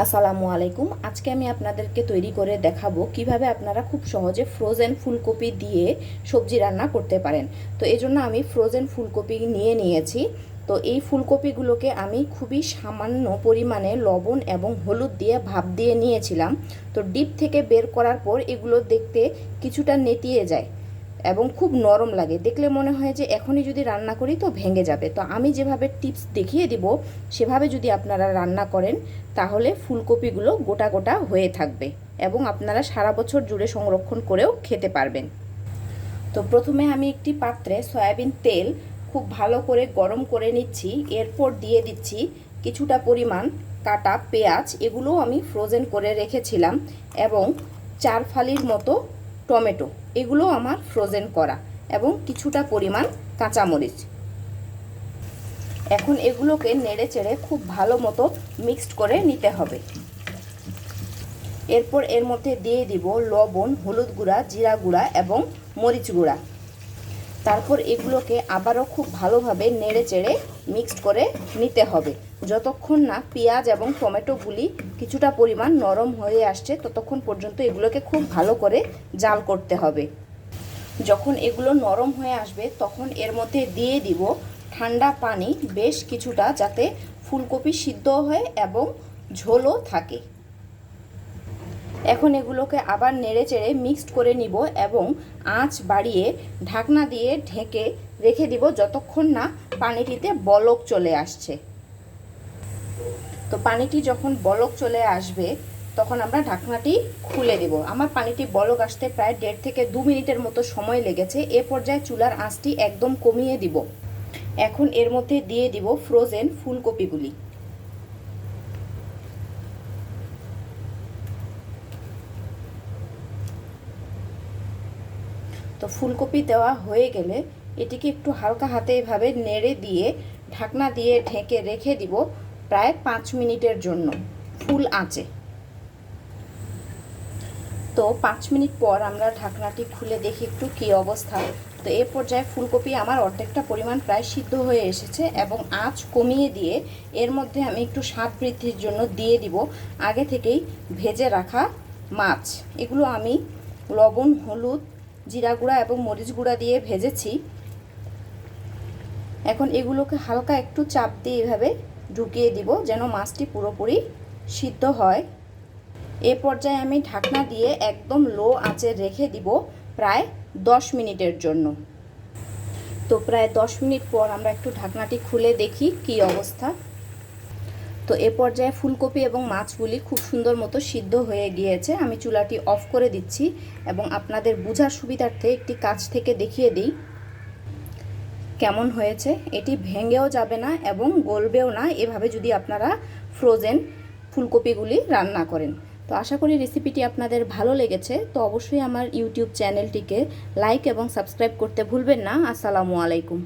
আসসালামু আলাইকুম। আজকে আমি আপনাদেরকে তৈরি করে দেখাবো কীভাবে আপনারা খুব সহজে ফ্রোজেন ফুলকপি দিয়ে সবজি রান্না করতে পারেন। তো এই জন্য আমি ফ্রোজেন ফুলকপি নিয়ে নিয়েছি। তো এই ফুলকপিগুলোকে আমি খুবই সামান্য পরিমাণে লবণ এবং হলুদ দিয়ে ভাপ দিয়ে নিয়েছিলাম। তো ডিপ থেকে বের করার পর এগুলো দেখতে কিছুটা নেতিয়ে যায়। এবং খুব নরম লাগে। দেখলে মনে হয় যে এখনই যদি রান্না করি তো ভেঙে যাবে। তো আমি যেভাবে টিপস দেখিয়ে দিব, সেভাবে যদি আপনারা রান্না করেন, তাহলে ফুলকপিগুলো গোটা গোটা হয়ে থাকবে এবং আপনারা সারা বছর জুড়ে সংরক্ষণ করেও খেতে পারবেন। তো প্রথমে আমি একটি পাত্রে সয়াবিন তেল খুব ভালো করে গরম করে নিচ্ছি। এরপর দিয়ে দিচ্ছি কিছুটা পরিমাণ কাটা পেঁয়াজ। এগুলোও আমি ফ্রোজেন করে রেখেছিলাম এবং চার ফালির মতো টমেটো, এগুলো আমার ফ্রোজেন করা এবং কিছুটা পরিমাণ কাঁচামরিচ। এখন এগুলোকে নেড়ে চেড়ে খুব ভালো মতো মিক্সড করে নিতে হবে। এরপর এর মধ্যে দিয়ে দিব লবণ, হলুদ গুঁড়া, জিরা গুঁড়া এবং মরিচ গুঁড়া। তারপর এগুলোকে আবারও খুব ভালোভাবে নেড়ে চেড়ে মিক্সড করে নিতে হবে। যতক্ষণ না পেঁয়াজ এবং টমেটোগুলি কিছুটা পরিমাণ নরম হয়ে আসছে, ততক্ষণ পর্যন্ত এগুলোকে খুব ভালো করে জাল করতে হবে। যখন এগুলো নরম হয়ে আসবে, তখন এর মধ্যে দিয়ে দিব ঠান্ডা পানি বেশ কিছুটা যাতে ফুলকপি সিদ্ধ হয় এবং ঝোলও থাকে। এখন এগুলোকে আবার নেড়ে চেড়ে মিক্সড করে নিব এবং আঁচ বাড়িয়ে ঢাকনা দিয়ে ঢেকে রেখে দিব যতক্ষণ না পানিটিতে বলক চলে আসছে। তো পানিটি যখন বলক চলে আসবে, তখন আমরা ঢাকনাটি খুলে দেব। আমার পানিটি বলক আসতে প্রায় দেড় থেকে দু মিনিটের মতো সময় লেগেছে। এ পর্যায়ে চুলার আঁচটি একদম কমিয়ে দিব। এখন এর মধ্যে দিয়ে দিব ফ্রোজেন ফুলকপিগুলি। তো ফুলকপি দেওয়া হয়ে গেলে এটিকে একটু হালকা হাতে এভাবে নেড়ে দিয়ে ঢাকনা দিয়ে ঢেকে রেখে দিব প্রায় পাঁচ মিনিটের জন্য। ফুল আঁচে তো পাঁচ মিনিট পর আমরা ঢাকনাটি খুলে দেখি একটু কী অবস্থা। তো এ পর্যায়ে ফুলকপি আমার অর্ধেকটা পরিমাণ প্রায় সিদ্ধ হয়ে এসেছে এবং আঁচ কমিয়ে দিয়ে এর মধ্যে আমি একটু স্বাদ বৃদ্ধির জন্য দিয়ে দিব আগে থেকেই ভেজে রাখা মাছ। এগুলো আমি লবণ, হলুদ জিরা গুঁড়া এবং মরিচ গুঁড়া দিয়ে ভেজেছি। এখন এগুলোকে হালকা একটু চাপ দিয়ে এভাবে ঢুকিয়ে দিব যেন মাছটি পুরোপুরি সিদ্ধ হয়। এ পর্যায়ে আমি ঢাকনা দিয়ে একদম লো আঁচে রেখে দিব প্রায় দশ মিনিটের জন্য। তো প্রায় দশ মিনিট পর আমরা একটু ঢাকনাটি খুলে দেখি কি অবস্থা। তো এ পর্যায়ে ফুলকপি এবং মাছগুলি খুব সুন্দর মতো সিদ্ধ হয়ে গিয়েছে। আমি চুলাটি অফ করে দিচ্ছি এবং আপনাদের বোঝার সুবিধার্থে একটি কাছ থেকে দেখিয়ে দিই কেমন হয়েছে। এটি ভেঙেও যাবে না এবং গলবেও না। এভাবে যদি আপনারা ফ্রোজেন ফুলকপিগুলি রান্না করেন। তো আশা করি রেসিপিটি আপনাদের ভালো লেগেছে। তো অবশ্যই আমার ইউটিউব চ্যানেলটিকে লাইক এবং সাবস্ক্রাইব করতে ভুলবেন না। আসসালামু আলাইকুম।